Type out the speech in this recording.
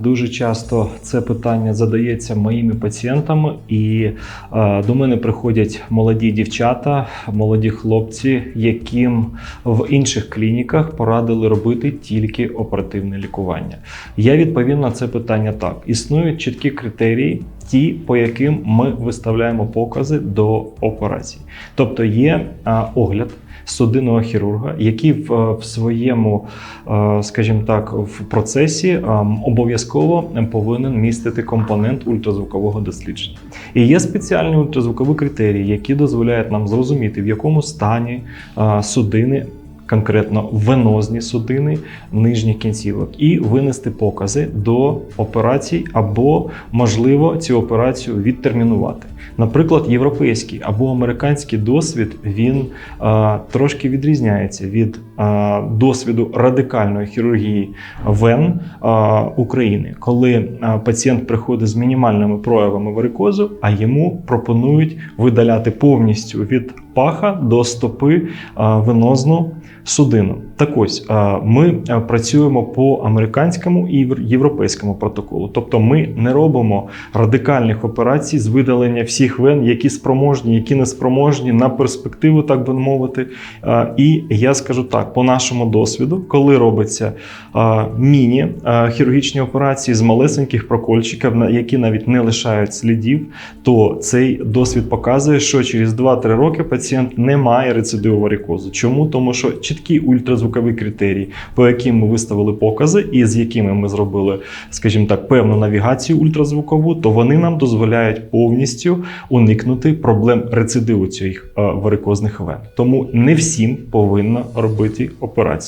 Дуже часто це питання задається моїми пацієнтами, і е, до мене приходять молоді дівчата, молоді хлопці, яким в інших клініках порадили робити тільки оперативне лікування. Я відповім на це питання так: існують чіткі критерії, ті, по яким ми виставляємо покази до операцій. Тобто є е, огляд судинного хірурга, який в, в своєму, е, скажімо так, в процесі е, обов'язково повинен містити компонент ультразвукового дослідження. І є спеціальні ультразвукові критерії, які дозволяють нам зрозуміти, в якому стані е, судини. Конкретно венозні судини нижніх кінцівок, і винести покази до операцій, або можливо цю операцію відтермінувати. Наприклад, європейський або американський досвід він е, трошки відрізняється від е, досвіду радикальної хірургії вен е, України, коли е, пацієнт приходить з мінімальними проявами варикозу, а йому пропонують видаляти повністю від паха до стопи е, венозну судину. Так ось е, ми е, працюємо по американському і європейському протоколу. Тобто ми не робимо радикальних операцій з видалення всіх вен, які спроможні, які не спроможні на перспективу, так би мовити. І я скажу так: по нашому досвіду, коли робиться міні хірургічні операції з малесеньких прокольчиків, які навіть не лишають слідів, то цей досвід показує, що через 2-3 роки пацієнт не має рецидиву варикозу. Чому? Тому що чіткі ультразвукові критерії, по яким ми виставили покази, і з якими ми зробили, скажімо так, певну навігацію ультразвукову, то вони нам дозволяють повністю уникнути проблем рецидиву цих е, варикозних вен. Тому не всім повинно робити операцію.